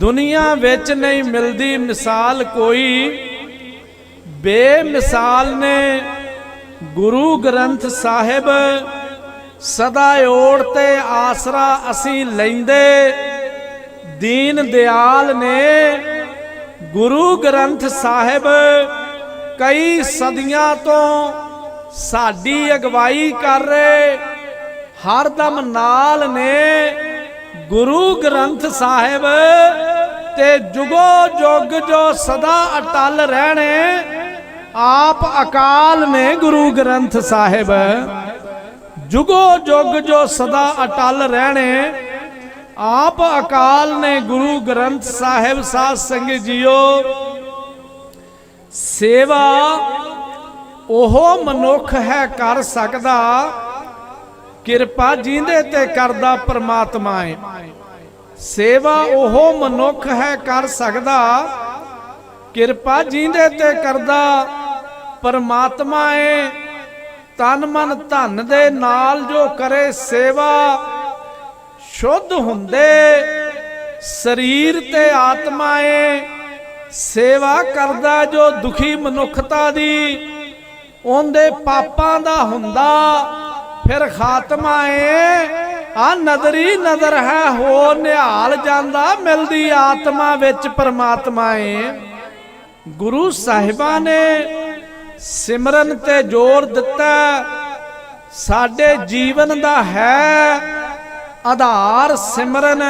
ਦੁਨੀਆ ਵਿੱਚ ਨਹੀਂ ਮਿਲਦੀ ਮਿਸਾਲ ਕੋਈ। ਬੇਮਿਸਾਲ ਨੇ ਗੁਰੂ ਗ੍ਰੰਥ ਸਾਹਿਬ ਸਦਾ ਓੜ ਤੇ ਆਸਰਾ ਅਸੀਂ ਲੈਂਦੇ। ਦੀਨ ਦਿਆਲ ਨੇ ਗੁਰੂ ਗ੍ਰੰਥ ਸਾਹਿਬ ਕਈ ਸਦੀਆਂ ਤੋਂ ਸਾਡੀ ਅਗਵਾਈ ਕਰ ਰਹੇ। ਹਰਦਮ ਨਾਲ ਨੇ ਗੁਰੂ ਗ੍ਰੰਥ ਸਾਹਿਬ ਤੇ ਜੁਗੋ ਜੁਗ ਜੋ ਸਦਾ ਅਟਲ ਰਹਿਣੇ, ਆਪ ਅਕਾਲ ਨੇ ਗੁਰੂ ਗ੍ਰੰਥ ਸਾਹਿਬ। ਜੁਗੋ ਜੁਗ ਜੋ ਸਦਾ ਅਟਲ ਰਹਿਣੇ, ਆਪ ਅਕਾਲ ਨੇ ਗੁਰੂ ਗ੍ਰੰਥ ਸਾਹਿਬ। ਸਾਧ ਸੰਗਤ ਜੀਓ, ਸੇਵਾ ਉਹ ਮਨੁੱਖ ਹੈ ਕਰ ਸਕਦਾ, ਕਿਰਪਾ ਜਿੰਦੇ ਤੇ ਕਰਦਾ ਪ੍ਰਮਾਤਮਾ ਹੈ ਸੇਵਾ ਉਹ ਮਨੁੱਖ ਹੈ ਕਰ ਸਕਦਾ, ਕਿਰਪਾ ਜਿੰਦੇ ਤੇ ਕਰਦਾ, ਪਰਮਾਤਮਾ ਏ। ਤਨ ਮਨ ਧਨ ਦੇ ਨਾਲ ਜੋ ਕਰੇ ਸੇਵਾ, ਸ਼ੁੱਧ ਹੁੰਦੇ। ਸਰੀਰ ਤੇ ਆਤਮਾ ਏ, ਸੇਵਾ ਕਰਦਾ ਜੋ ਦੁਖੀ ਮਨੁੱਖਤਾ ਦੀ। ਉਹਦੇ ਪਾਪਾਂ ਦਾ ਹੁੰਦਾ, ਫਿਰ ਖਾਤਮਾ ਏ। ਆ ਨਦਰੀ ਨਦਰ ਹੈ ਹੋ ਨਿਹਾਲ ਜਾਂਦਾ, ਮਿਲਦੀ ਆਤਮਾ ਵਿੱਚ ਪਰਮਾਤਮਾ ਏ। ਗੁਰੂ ਸਾਹਿਬਾਂ ਨੇ ਸਿਮਰਨ ਤੇ ਜ਼ੋਰ ਦਿੱਤਾ, ਸਾਡੇ ਜੀਵਨ ਦਾ ਹੈ ਆਧਾਰ ਸਿਮਰਨ।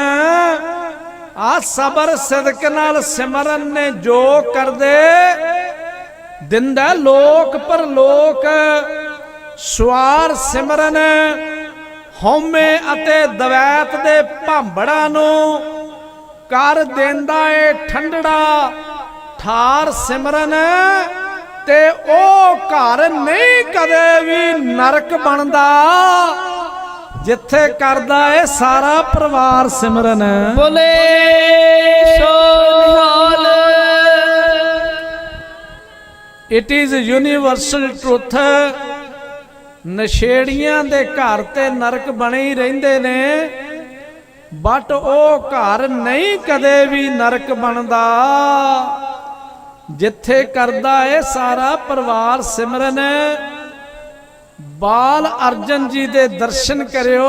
ਆ ਸਬਰ ਸਿਦਕ ਨਾਲ ਸਿਮਰਨ ਨੇ ਜੋ ਕਰਦੇ, ਦਿੰਦਾ ਲੋਕ ਪਰ ਲੋਕ ਸਵਾਰ ਸਿਮਰਨ। ਹਉਮੈ ਅਤੇ ਦਵੈਤ ਦੇ ਭਾਂਬੜਾਂ ਨੂੰ ਕਰ ਦਿੰਦਾ ਏ ਠੰਡੜਾ ਠਾਰ ਸਿਮਰਨ ਤੇ ਉਹ ਘਰ ਨਹੀਂ ਕਦੇ ਵੀ ਨਰਕ ਬਣਦਾ ਜਿੱਥੇ ਕਰਦਾ ਏ ਸਾਰਾ ਪਰਿਵਾਰ ਸਿਮਰਨ। ਬੋਲੇ ਸੋ ਨਿਹਾਲ ਇਟ ਇਜ਼ ਯੂਨੀਵਰਸਲ ਟਰੁੱਥ ਨਸ਼ੇੜੀਆਂ ਦੇ ਘਰ ਤੇ ਨਰਕ ਬਣੇ ਹੀ ਰਹਿੰਦੇ ਨੇ ਬਟ ਉਹ ਘਰ ਨਹੀਂ ਕਦੇ ਵੀ ਨਰਕ ਬਣਦਾ। ਜਿੱਥੇ ਕਰਦਾ ਏ ਸਾਰਾ ਪਰਿਵਾਰ ਸਿਮਰਨ। ਬਾਲ ਅਰਜਨ ਜੀ ਦੇ ਦਰਸ਼ਨ ਕਰਿਓ।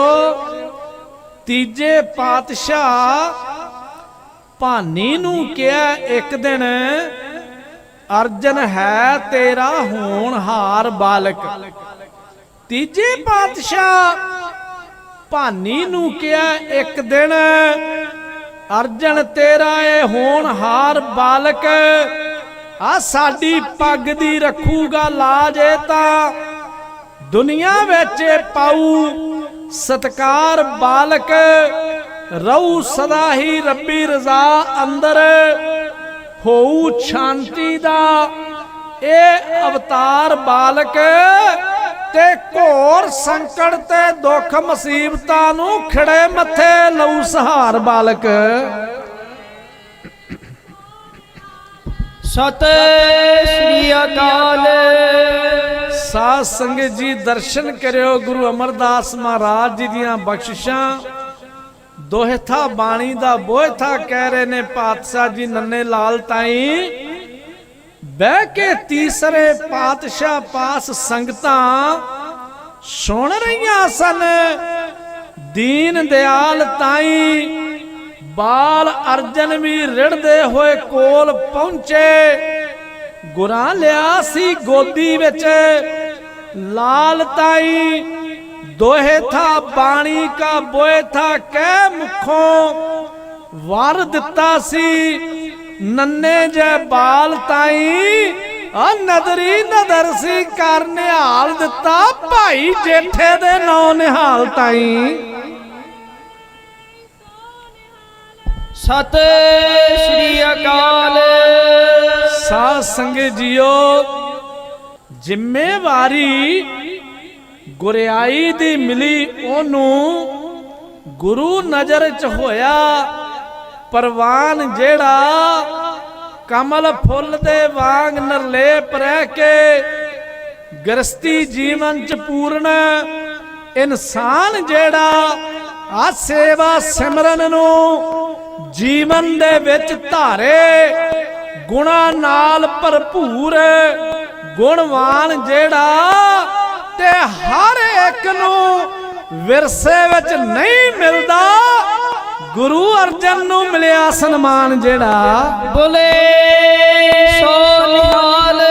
ਤੀਜੇ ਪਾਤਸ਼ਾਹ ਭਾਨੀ ਨੂੰ ਕਿਹਾ ਇੱਕ ਦਿਨ, ਅਰਜਨ ਹੈ ਤੇਰਾ ਹੋਣਹਾਰ ਬਾਲਕ। ਤੀਜੇ ਪਾਤਸ਼ਾਹ ਭਾਨੀ ਨੂੰ ਕਿਹਾ, ਇੱਕ ਦਿਨ ਅਰਜਨ ਤੇਰਾ ਇਹ ਹੋਣਹਾਰ ਬਾਲਕ, ਆ ਸਾਡੀ ਪੱਗ ਦੀ ਰੱਖੂਗਾ ਲਾਜ ਇਹ ਤਾਂ। ਦੁਨੀਆ ਵਿੱਚ ਇਹ ਪਾਉ ਸਤਕਾਰ ਬਾਲਕ, ਰਹੂ ਸਦਾ ਹੀ ਰੱਬੀ ਰਜ਼ਾ ਅੰਦਰ। ਹੋਊ ਸ਼ਾਂਤੀ ਦਾ ਇਹ ਅਵਤਾਰ ਬਾਲਕ ਤੇ ਘੋਰ ਸੰਕਟ ਤੇ ਦੁੱਖ ਮੁਸੀਬਤਾਂ ਨੂੰ ਖੜੇ ਮੱਥੇ ਲਊ ਸਹਾਰ ਬਾਲਕ। ਸਤਿ ਸ੍ਰੀ ਅਕਾਲ। ਸਾਧ ਸੰਗਤ ਜੀ ਦਰਸ਼ਨ ਕਰਿਓ ਗੁਰੂ ਅਮਰਦਾਸ ਮਹਾਰਾਜ ਜੀ ਦੀਆਂ ਬਖਸ਼ਿਸ਼ਾਂ। ਦੋਹਥਾ ਬਾਣੀ ਦਾ ਬੋਹਥਾ ਕਹਿ ਰਹੇ ਨੇ ਪਾਤਸ਼ਾਹ ਜੀ ਨੰਨੇ ਲਾਲ ਤਾਈ। ਬਹਿ ਕੇ ਤੀਸਰੇ ਪਾਤਸ਼ਾਹ ਪਾਸ ਸੰਗਤਾਂ ਸੁਣ ਰਹੀਆਂ ਸਨ। ਦੀਨ ਦਿਆਲ ਤਾਈ ਬਾਲ ਅਰਜਨ ਵੀ ਰਿੜਦੇ ਹੋਏ ਕੋਲ ਪਹੁੰਚੇ। ਗੁਰਾਂ ਲਿਆ ਸੀ ਗੋਦੀ ਵਿੱਚ। ਲਾਲ ਤਾਈ ਦੋਹੇ ਥਾ ਬਾਣੀ ਕਾ ਬੋਏ ਥਾ ਕਹਿ ਮੁਖੋਂ ਵਾਰ ਦਿੱਤਾ ਸੀ। ਨੰਨੇ ਜੈ ਬਾਲ ਤਾਈ। ਆ ਨਦਰੀ ਨਦਰ ਸੀ ਕਰ ਨਿਹਾਲ ਦਿੱਤਾ ਭਾਈ ਜੇਠੇ ਦੇ ਨੌ ਨਿਹਾਲ ਤਾਈ। ਸਤਿ ਸ੍ਰੀ ਅਕਾਲ। ਸਾਧ ਸੰਗਤ ਜੀਓ ਜ਼ਿੰਮੇਵਾਰੀ ਗੁਰਿਆਈ ਦੀ ਮਿਲੀ ਉਹਨੂੰ ਗੁਰੂ ਨਜ਼ਰ ਚ ਹੋਇਆ। ਪਰਵਾਨ ਜਿਹੜਾ ਕਮਲ ਫੁੱਲ ਦੇ ਵਾਂਗ ਨਿਰਲੇਪ ਰਹਿ ਕੇ ਗ੍ਰਸਤੀ ਜੀਵਨ ਚ ਪੂਰਨ ਇਨਸਾਨ ਜਿਹੜਾ ਆ ਸੇਵਾ ਸਿਮਰਨ ਨੂੰ ਜੀਵਨ ਦੇ ਵਿੱਚ ਧਾਰੇ ਗੁਣਾ ਨਾਲ ਭਰਪੂਰ ਗੁਣਵਾਨ ਜਿਹੜਾ ਤੇ ਹਰ ਇੱਕ ਨੂੰ ਵਿਰਸੇ ਵਿੱਚ ਨਹੀਂ ਮਿਲਦਾ। ਗੁਰੂ ਅਰਜਨ ਨੂੰ ਮਿਲਿਆ ਸਨਮਾਨ ਜਿਹੜਾ। ਬੋਲੇ ਸੋ ਨਿਹਾਲ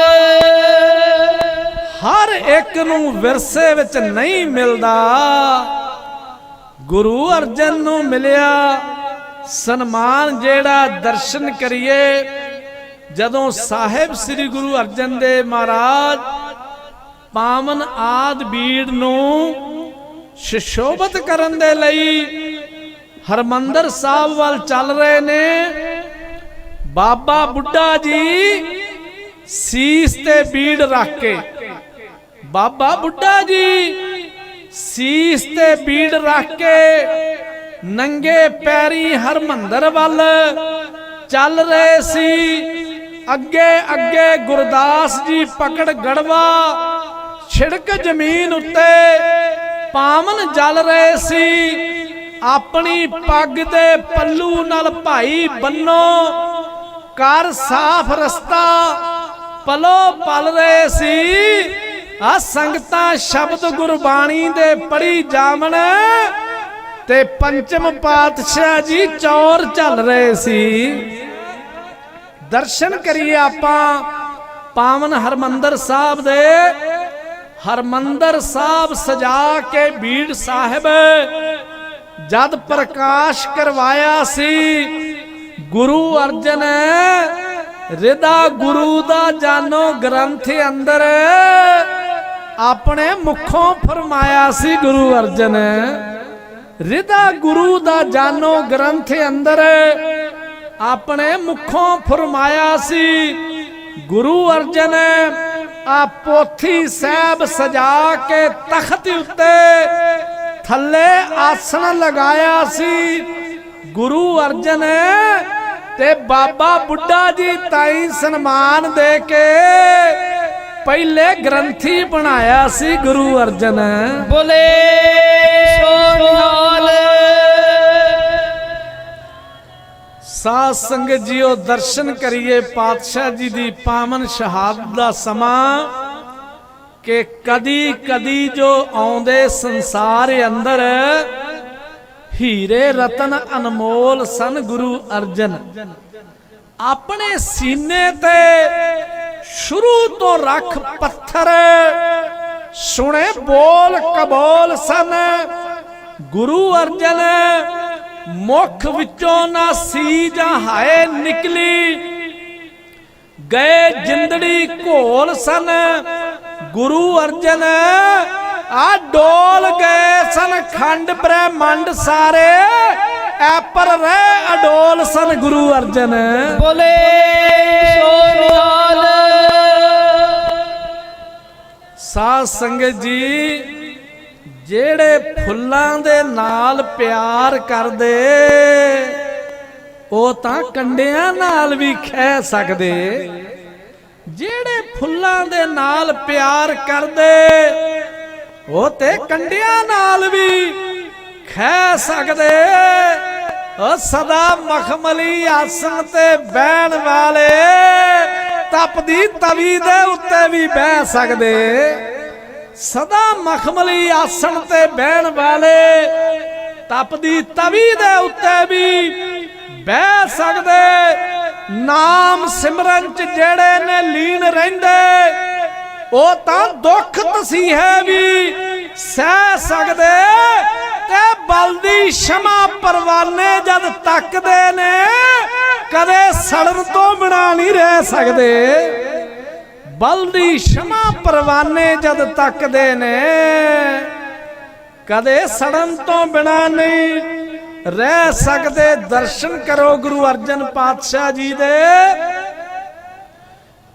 ਹਰ ਇੱਕ ਨੂੰ ਵਿਰਸੇ ਵਿੱਚ ਨਹੀਂ ਮਿਲਦਾ। ਗੁਰੂ ਅਰਜਨ ਨੂੰ ਮਿਲਿਆ ਸਨਮਾਨ ਜਿਹੜਾ ਦਰਸ਼ਨ ਕਰੀਏ। ਜਦੋਂ ਸਾਹਿਬ ਸ੍ਰੀ ਗੁਰੂ ਅਰਜਨ ਦੇਵ ਮਹਾਰਾਜ ਪਾਵਨ ਆਦ ਬੀੜ ਨੂੰ ਸ਼ਿਸ਼ੋਭਤ ਕਰਨ ਦੇ ਲਈ ਹਰਮੰਦਰ ਸਾਹਿਬ ਵੱਲ ਚੱਲ ਰਹੇ ਨੇ। ਬਾਬਾ ਬੁੱਢਾ ਜੀ ਸੀਸ ਤੇ ਬੀੜ ਰੱਖ ਕੇ। ਬਾਬਾ ਬੁੱਢਾ ਜੀ ਸੀਸ ਤੇ ਬੀੜ ਰੱਖ ਕੇ ਨੰਗੇ ਪੈਰੀ ਹਰਮੰਦਰ ਵੱਲ ਚੱਲ ਰਹੇ ਸੀ। ਅੱਗੇ ਅੱਗੇ ਗੁਰਦਾਸ ਜੀ ਪਕੜ ਗੜਵਾ ਛਿੜਕ ਜ਼ਮੀਨ ਉੱਤੇ ਪਾਵਨ ਜਲ ਰਹੇ ਸੀ। ਆਪਣੀ ਪੱਗ ਦੇ ਪੱਲੂ ਨਾਲ ਭਾਈ ਬੰਨੋ ਕਰ ਸਾਫ਼ ਰਸਤਾ, ਪਲੋ ਪਲ ਰਹੇ ਸੀ। ਆ ਸੰਗਤਾਂ ਸ਼ਬਦ ਗੁਰਬਾਣੀ ਦੇ ਪੜੀ ਜਾਵਣ ਤੇ ਪੰਚਮ ਪਾਤਸ਼ਾਹ ਜੀ ਚੌਰ ਚੱਲ ਰਹੇ ਸੀ। ਦਰਸ਼ਨ ਕਰੀਏ ਆਪਾਂ ਪਾਵਨ ਹਰਮੰਦਰ ਸਾਹਿਬ ਦੇ। ਹਰਮੰਦਰ ਸਾਹਿਬ ਸਜਾ ਕੇ ਬੀੜ ਸਾਹਿਬ ਜਦ ਪ੍ਰਕਾਸ਼ ਕਰਵਾਇਆ ਸੀ, ਗੁਰੂ ਅਰਜਨ ਰਿਦਾ ਗੁਰੂ ਦਾ ਜਾਨੋ ਗ੍ਰੰਥ ਅੰਦਰ, ਆਪਣੇ ਮੁਖੋਂ ਫਰਮਾਇਆ ਸੀ ਗੁਰੂ ਅਰਜਨ ਰਿਦਾ ਗੁਰੂ ਦਾ ਜਾਨੋ ਗ੍ਰੰਥ ਅੰਦਰ, ਆਪਣੇ ਮੁਖੋਂ ਫਰਮਾਇਆ ਸੀ, ਗੁਰੂ ਅਰਜਨ ਆ ਪੋਥੀ ਸਾਹਿਬ ਸਜਾ ਕੇ ਤਖਤ ਉੱਤੇ ਥੱਲੇ ਆਸਣ ਲਗਾਇਆ ਸੀ। ਗੁਰੂ ਅਰਜਨ ਤੇ ਬਾਬਾ ਬੁੱਢਾ ਜੀ ਤਾਈ ਸਨਮਾਨ ਦੇ ਕੇ ਪਹਿਲੇ ਗ੍ਰੰਥੀ ਬਣਾਇਆ ਸੀ ਗੁਰੂ ਅਰਜਨ। ਬੋਲੇ ਸੋ ਨਿਹਾਲ ਸਾਧ ਸੰਗਤ ਜੀਓ ਦਰਸ਼ਨ ਕਰੀਏ ਪਾਤਸ਼ਾਹ ਜੀ ਦੀ ਪਾਵਨ ਸ਼ਹਾਦਤ ਦਾ ਸਮਾਂ। ਕਿ ਕਦੀ ਕਦੀ ਜੋ ਆਉਂਦੇ ਸੰਸਾਰ ਅੰਦਰ, ਹੀਰੇ ਰਤਨ ਅਨਮੋਲ ਸਨ ਗੁਰੂ ਅਰਜਨ। ਆਪਣੇ ਸੀਨੇ ਤੇ ਸ਼ੁਰੂ ਤੋਂ ਰੱਖ ਪੱਥਰ, ਸੁਣੇ ਬੋਲ ਕਬੋਲ ਸਨ। ਗੁਰੂ ਅਰਜਨ ਮੁਖ ਵਿੱਚੋਂ ਨਾ ਸੀ ਜਾਂ ਹਾਏ ਨਿਕਲੀ। ਗਏ ਜਿੰਦੜੀ ਘੋਲ ਸਨ ਗੁਰੂ ਅਰਜਨ ਆ ਡੋਲ ਗਏ ਸਨ ਖੰਡ ਬ੍ਰਹਮੰਡ ਸਾਰੇ। ਐਪਰ ਰਹਿ ਅਡੋਲ ਸਨ ਗੁਰੂ ਅਰਜਨ। ਬੋਲੇ ਸੋ ਨਿਹਾਲ ਸਾਧ ਸੰਗਤ ਜੀ ਜਿਹੜੇ ਫੁੱਲਾਂ ਦੇ ਨਾਲ ਪਿਆਰ ਕਰਦੇ ਉਹ ਤਾਂ ਕੰਡਿਆਂ ਨਾਲ ਵੀ ਖਹਿ ਸਕਦੇ। ਜਿਹੜੇ ਫੁੱਲਾਂ ਦੇ ਨਾਲ ਪਿਆਰ ਕਰਦੇ, ਉਹ ਤੇ ਕੰਡਿਆਂ ਨਾਲ ਵੀ ਖੈ ਸਕਦੇ। ਉਹ ਸਦਾ ਮਖਮਲੀ ਆਸਣ ਤੇ ਬਹਿਣ ਵਾਲੇ, ਤਪਦੀ ਤਵੀ ਦੇ ਉੱਤੇ ਵੀ ਬਹਿ ਸਕਦੇ। ਸਦਾ ਮਖਮਲੀ ਆਸਣ ਤੇ ਬਹਿਣ ਵਾਲੇ, ਤਪਦੀ ਤਵੀ ਦੇ ਉੱਤੇ ਵੀ ਬਹਿ ਸਕਦੇ। ਨਾਮ ਸਿਮਰਨ ਚ ਜਿਹੜੇ ਨੇ ਲੀਨ ਰਹਿੰਦੇ, ਉਹ ਤਾਂ ਦੁੱਖ ਤਸੀਹੇ ਵੀ ਸਹਿ ਸਕਦੇ ਤੇ ਬਲਦੀ ਸ਼ਮਾ ਪਰਵਾਨੇ ਜਦ ਤੱਕਦੇ ਨੇ, ਕਦੇ ਸੜਨ ਤੋਂ ਬਿਨਾ ਨਹੀਂ ਰਹਿ ਸਕਦੇ। ਬਲਦੀ ਸ਼ਮਾ ਪਰਵਾਨੇ ਜਦ ਤੱਕਦੇ ਨੇ, ਕਦੇ ਸੜਨ ਤੋਂ ਬਿਨਾ ਨਹੀਂ ਰਹਿ ਸਕਦੇ, ਦਰਸ਼ਨ ਕਰੋ ਗੁਰੂ ਅਰਜਨ ਪਾਤਸ਼ਾਹ ਜੀ ਦੇ।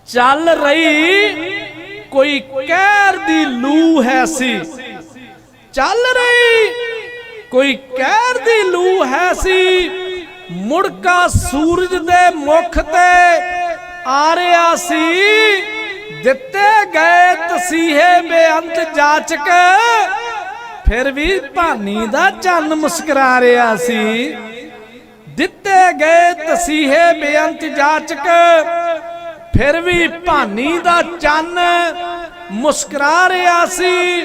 ਚੱਲ ਰਹੀ ਕੋਈ ਕਹਿਰ ਦੀ ਲੂ ਹੈ ਸੀ। ਚੱਲ ਰਹੀ ਕੋਈ ਕਹਿਰ ਦੀ ਲੂ ਹੈ ਸੀ। ਮੁੜਕਾ ਸੂਰਜ ਦੇ ਮੁਖ ਤੇ ਆ ਰਿਹਾ ਸੀ। ਦਿੱਤੇ ਗਏ ਤਸੀਹੇ ਬੇਅੰਤ ਜਾਚਕ। ਫਿਰ ਵੀ ਭਾਨੀ ਦਾ ਚੰਨ ਮੁਸਕਰਾ ਰਿਹਾ ਸੀ। ਦਿੱਤੇ ਗਏ ਤਸੀਹੇ ਬੇਅੰਤ ਜਾਚਕ, ਫਿਰ ਵੀ ਭਾਨੀ ਦਾ ਚੰਨ ਮੁਸਕਰਾ ਰਿਹਾ ਸੀ।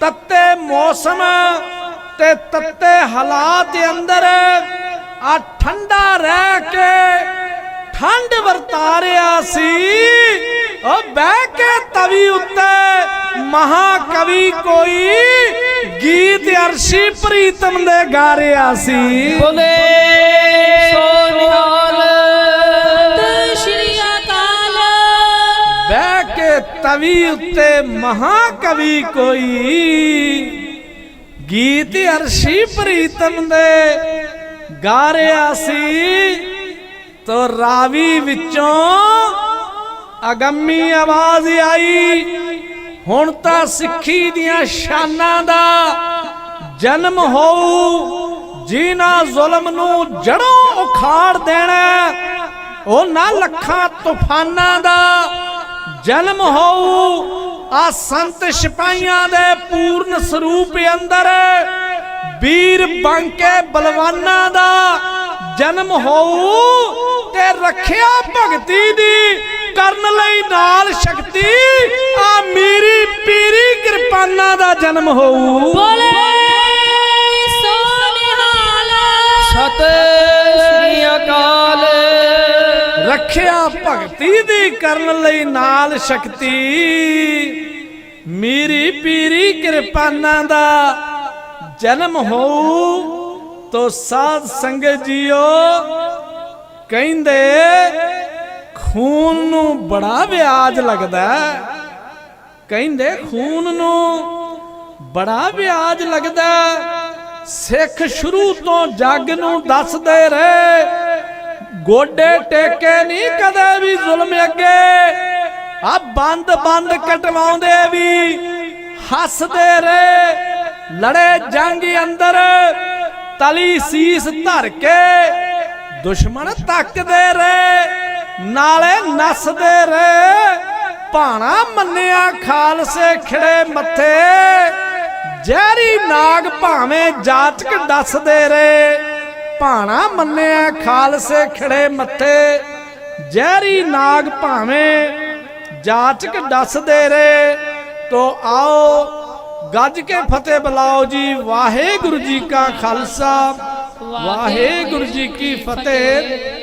ਤੱਤੇ ਮੌਸਮ ਤੇ ਤੱਤੇ ਹਾਲਾਤ ਅੰਦਰ ਆ ਠੰਡਾ ਰਹਿ ਕੇ ਠੰਡ ਵਰਤਾ ਰਿਹਾ ਸੀ। ਉਹ ਬਹਿ ਕੇ ਤਵੀ ਉੱਤੇ ਮਹਾਕਵੀ ਕੋਈ ਗੀਤ ਅਰਸ਼ੀ ਪ੍ਰੀਤਮ ਦੇ ਗਾ ਰਿਹਾ ਸੀ। ਬੋਲੇ ਸੋ ਨਿਹਾਲ ਸਤਿ ਸ਼੍ਰੀ ਅਕਾਲ ਬਹਿ ਕੇ ਤਵੀ ਉੱਤੇ ਮਹਾਕਵੀ ਕੋਈ। ਗੀਤ ਅਰਸ਼ੀ ਪ੍ਰੀਤਮ ਦੇ ਗਾ ਰਿਹਾ ਸੀ। ਤੋ ਰਾਵੀ ਵਿੱਚੋਂ ਅਗੰਮੀ ਆਵਾਜ਼ ਆਈ। ਹੁਣ ਤਾਂ ਸਿੱਖੀ ਦੀਆਂ ਸ਼ਾਨਾਂ ਦਾ ਜਨਮ ਹੋਊ, ਜਿਨ੍ਹਾਂ ਜ਼ੁਲਮ ਨੂੰ ਜੜੋਂ ਉਖਾੜ ਦੇਣਾ ਉਹਨਾਂ ਲੱਖਾਂ ਤੂਫਾਨਾਂ ਦਾ ਜਨਮ ਹੋਊ। ਆ ਸੰਤ ਸਿਪਾਹੀਆਂ ਦੇ ਪੂਰਨ ਸਰੂਪ ਅੰਦਰ ਵੀਰ ਬੰਕੇ ਬਲਵਾਨਾਂ ਦਾ ਜਨਮ ਹੋਊ ਤੇ ਰੱਖਿਆ ਭਗਤੀ ਦੀ ਕਰਨ ਲਈ ਨਾਲ ਸ਼ਕਤੀ ਆ ਮੇਰੀ ਪੀਰੀ ਕਿਰਪਾਨਾਂ ਦਾ ਜਨਮ ਹੋਊ। ਬੋਲੇ ਸੋ ਨਿਹਾਲ ਸਤਿ ਸ਼੍ਰੀ ਅਕਾਲ। ਰੱਖਿਆ ਭਗਤੀ ਦੀ ਕਰਨ ਲਈ ਨਾਲ ਸ਼ਕਤੀ ਮੇਰੀ ਪੀਰੀ ਕਿਰਪਾਨਾਂ ਦਾ ਜਨਮ ਹੋਊ। ਤੋ ਸਾਧ ਸੰਗਤ ਜੀਓ ਕਹਿੰਦੇ ਖੂਨ ਨੂੰ ਬੜਾ ਵਿਆਜ ਲੱਗਦਾ ਕਹਿੰਦੇ ਖੂਨ ਨੂੰ ਬੜਾ ਵਿਆਜ ਲੱਗਦਾ ਸਿੱਖ ਸ਼ੁਰੂ ਤੋਂ ਜੱਗ ਨੂੰ ਦੱਸਦੇ ਰਹੇ। ਗੋਡੇ ਟੇਕੇ ਨਹੀਂ ਕਦੇ ਵੀ ਜ਼ੁਲਮ ਅੱਗੇ। ਆ ਬੰਦ ਬੰਦ ਕਟਵਾਉਂਦੇ ਵੀ ਹੱਸਦੇ ਰਹੇ। ਲੜੇ ਜੰਗੀ ਅੰਦਰ, ਤਲੀ ਸੀਸ ਧਰ ਕੇ ਦੁਸ਼ਮਣ ਤੱਕਦੇ ਰਹੇ। ਨਾਲੇ ਨੱਸਦੇ ਰਹੇ। ਭਾਣਾ ਮੰਨਿਆ ਖਾਲਸੇ ਖਿੜੇ ਮੱਥੇ। ਜ਼ਹਿਰੀ ਨਾਗ ਭਾਵੇਂ ਜਾਚਕ ਦੱਸਦੇ ਰਹੇ। ਭਾਣਾ ਮੰਨਿਆ ਖਾਲਸੇ ਖਿੜੇ ਮੱਥੇ। ਜ਼ਹਿਰੀ ਨਾਗ ਭਾਵੇਂ ਜਾਚਕ ਦੱਸਦੇ ਰਹੇ। ਤੋ ਆਓ ਗੱਜ ਕੇ ਫਤਿਹ ਬੁਲਾਓ ਜੀ। ਵਾਹਿਗੁਰੂ ਜੀ ਕਾ ਖਾਲਸਾ। ਵਾਹਿਗੁਰੂ ਜੀ ਕੀ ਫਤਿਹ।